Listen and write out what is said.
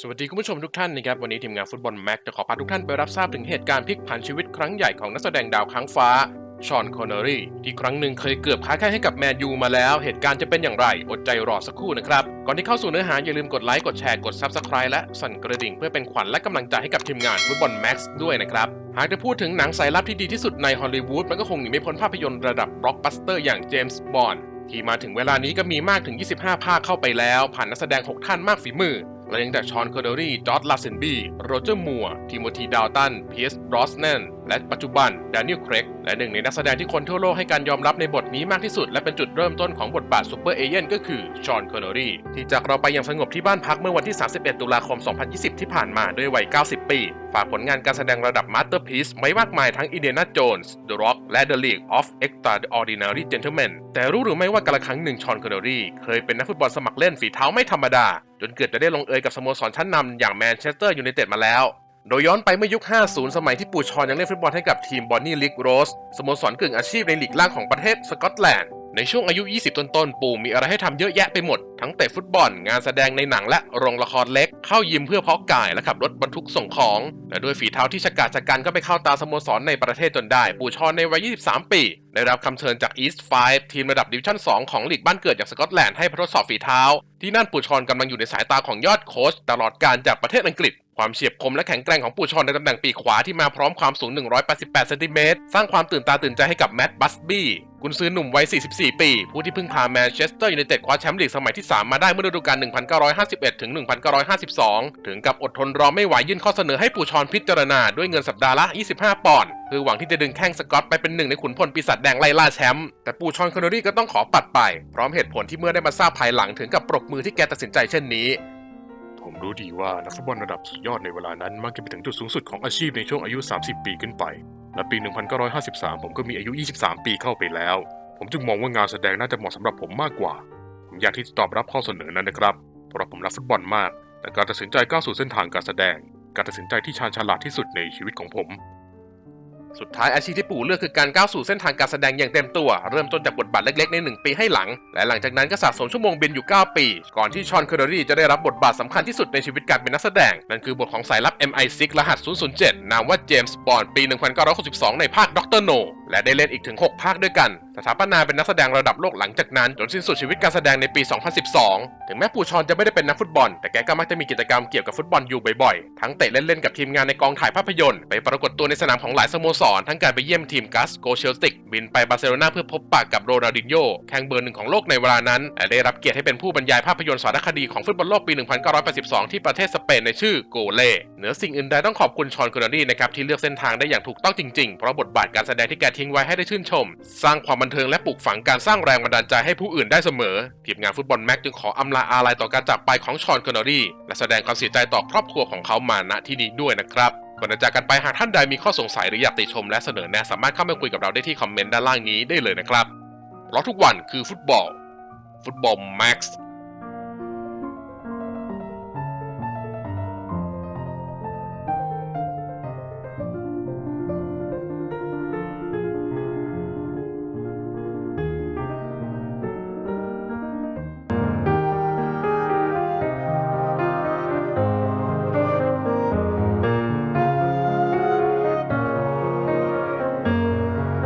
สวัสดีคุณผู้ชมทุกท่านนะครับวันนี้ทีมงานฟุตบอลแม็กจะขอพาทุกท่านไปรับทราบถึงเหตุการณ์พลิกผันชีวิตครั้งใหญ่ของนักแสดงดาวค้างฟ้าชอนคอนเนอรี่ที่ครั้งหนึ่งเคยเกือบค้าแข่งให้กับแมนยูมาแล้ว เหตุการณ์จะเป็นอย่างไร อดใจรอสักครู่นะครับ ก่อนที่เข้าสู่เนื้อหาอย่าลืมกดไลค์กดแชร์กด Subscribe และสั่นกระดิ่งเพื่อเป็นขวัญและกำลังใจให้กับทีมงานฟุตบอลแม็กซ์ด้วยนะครับ หากจะพูดถึงหนังสายลับที่ดีที่สุดในฮอลลีวูดมันก็คงหนีไม่พ้นภาพยนตร์ระดับบล็อกบัสเตอร์อย่างเจมส์บอนด์ที่มาถึงเวลานี้ก็มีมากถึง 25 ภาคเข้าไปแล้ว ผ่านนักแสดง 6 ท่านมากฝีมือ และยังแต่ชอนคอร์เดอรี่จอร์ดลาเซนบีโรเจอร์มัวร์ทิโมธีดาวตันเพียสบรอสแนนและปัจจุบันแดเนียลเครกและหนึ่งในนักแสดงที่คนทั่วโลกให้การยอมรับในบทนี้มากที่สุด และเป็นจุดเริ่มต้นของบทบาทซูเปอร์เอเจนต์ก็คือชอนคอร์เดอรี่ที่จากเราไปอย่างสงบที่บ้านพักเมื่อวันที่ 31 ตุลาคม 2020 ที่ผ่านมาด้วยวัย 90 ปี ฝากผลงานการแสดงระดับมาสเตอร์พีซไว้มากมายทั้ง Indiana Jones The Rock และ The League of Extraordinary Gentlemen แต่รู้หรือไม่ว่ากาลครั้งหนึ่งชอนคอร์เดอรี่เคยเป็นนักฟุตบอลสมัครเล่นฝีเท้าไม่ธรรมดา จนเกือบจะได้ลงเอยกับสโมสรชั้นนำอย่างแมนเชสเตอร์ยูไนเต็ดมาแล้ว โดยย้อนไปเมื่อยุค 50 สมัยที่ปู่ชอนยังเล่นฟุตบอลให้กับทีมบอนนี่ลิกโรสสโมสรกึ่งอาชีพในลีกล่างของประเทศสกอตแลนด์ ในช่วงอายุ 20 ต้นๆ ปู่มีอะไรให้ทำเยอะแยะไปหมด ทั้งเตะฟุตบอล งานแสดงในหนังและโรงละครเล็ก เข้ายิมเพื่อเพาะกายและขับรถบรรทุกส่งของ และด้วยฝีเท้าที่ฉกาจชะกันก็ไปเข้าตาสโมสรในประเทศจนได้ ปู่ชอนในวัย 23 ปี ได้รับคำเชิญจาก East 5 ทีมระดับดิวิชั่น 2 ของลีกบ้านเกิดอย่างสกอตแลนด์ให้ทดสอบฝีเท้า ที่นั่นปู่ชอนกำลังอยู่ในสายตาของยอดโค้ชตลอดการจากประเทศอังกฤษ ความเฉียบคมและแข็งแกร่งของปู่ชอนในตำแหน่งปีกขวาที่มาพร้อมความสูง 188เซนติเมตรสร้างความตื่นตาตื่นใจให้กับแมตต์บัสบี้กุนซือหนุ่มวัย 44 ปี ผู้ที่เพิ่งพาแมนเชสเตอร์ยูไนเต็ดคว้าแชมป์ลีกสมัยที่ 3 มาได้เมื่อฤดูกาล 1951 ถึง 1952 ถึงกับอดทนรอไม่ไหวยื่นข้อเสนอให้ปู่ชอนพิจารณาด้วยเงินสัปดาห์ละ 25 ปอนด์ เพื่อหวังที่จะดึงแข้งสกอตไปเป็นหนึ่งในขุนพลปีศาจแดงไล่ล่าแชมป์แต่ปู่ชอนคอนเนอรี่ก็ต้องขอปัดไป พร้อมเหตุผลที่เมื่อได้มาทราบภายหลังถึงกับปรบมือที่แกตัดสินใจเช่นนี้ ผมรู้ดีว่านักฟุตบอลระดับสุดยอดในเวลานั้นมักจะไปถึงจุดสูงสุดของอาชีพในช่วงอายุ 30 ปีขึ้นไป และปี 1953 ผมก็มีอายุ 23 ปีเข้าไปแล้ว ผมจึงมองว่างานแสดงน่าจะเหมาะสำหรับผมมากกว่า ผมอยากที่จะตอบรับข้อเสนอนั้นนะครับ เพราะผมรักฟุตบอลมาก แต่การตัดสินใจก้าวสู่เส้นทางการแสดง การตัดสินใจที่ชาญฉลาดที่สุดในชีวิตของผม สุดท้ายอาชีพที่ปู่เลือกคือการก้าวสู่เส้นทางการแสดงอย่างเต็มตัว เริ่มต้นจากบทบาทเล็กๆ ใน 1 ปีให้หลัง และหลังจากนั้นก็สะสมชั่วโมงบินอยู่ 9 ปี ก่อนที่ชอนเคอร์เดอรี่จะได้รับบทบาทสำคัญที่สุดในชีวิตการเป็นนักแสดง นั่นคือบทของสายลับ MI6 รหัส 007 นามว่าเจมส์บอนด์ปี 1962 ในภาคด็อกเตอร์โนและได้เล่นอีกถึง 6 ภาคด้วยกัน สถาปนาเป็นนักแสดงระดับโลกหลังจากนั้นจนสิ้นสุดชีวิตการแสดงในปี 2012 ถึงแม้ปู่ชอนจะไม่ได้เป็นนักฟุตบอล แต่แกก็มักจะมีกิจกรรมเกี่ยวกับฟุตบอลอยู่บ่อยๆ ทั้งเตะเล่นๆกับทีมงานในกองถ่ายภาพยนตร์ไปปรากฏตัวในสนามของหลายสโมสรทั้งการไปเยี่ยมทีมกัสโกเชลติก บินไปบาร์เซโลนาเพื่อพบปะกับโรนัลดินโญ่แข่งเบอร์หนึ่งของโลกในเวลานั้น และได้รับเกียรติให้เป็นผู้บรรยายภาพยนตร์สารคดีของฟุตบอลโลกปี 1982 ที่ประเทศสเปนในชื่อโกเล่เหนือสิ่งอื่นใดต้องขอบคุณชอนคอร์รี่นะครับที่เลือกเส้นทางได้อย่างถูกต้องจริงๆ เพราะบทบาทการแสดงที่แกทิ้งไว้ให้ได้ชื่นชม สร้างความบันเทิงและปลูกฝังการสร้างแรงบันดาลใจให้ผู้อื่นได้เสมอทีมงานฟุตบอลแม็กจึงขออำลาอาลัยต่อการจากไปของชอนคอร์รี่และแสดงความเสียใจต่อครอบครัวของเขามาณที่นี้ด้วยนะครับ ก่อนจะจากกันไปหากท่านใดมีข้อสงสัยหรืออยากติชมและเสนอแนะสามารถเข้ามาคุยกับเราได้ที่คอมเมนต์ด้านล่างนี้ได้เลยนะครับเพราะทุกวันคือฟุตบอลฟุตบอลแม็กซ์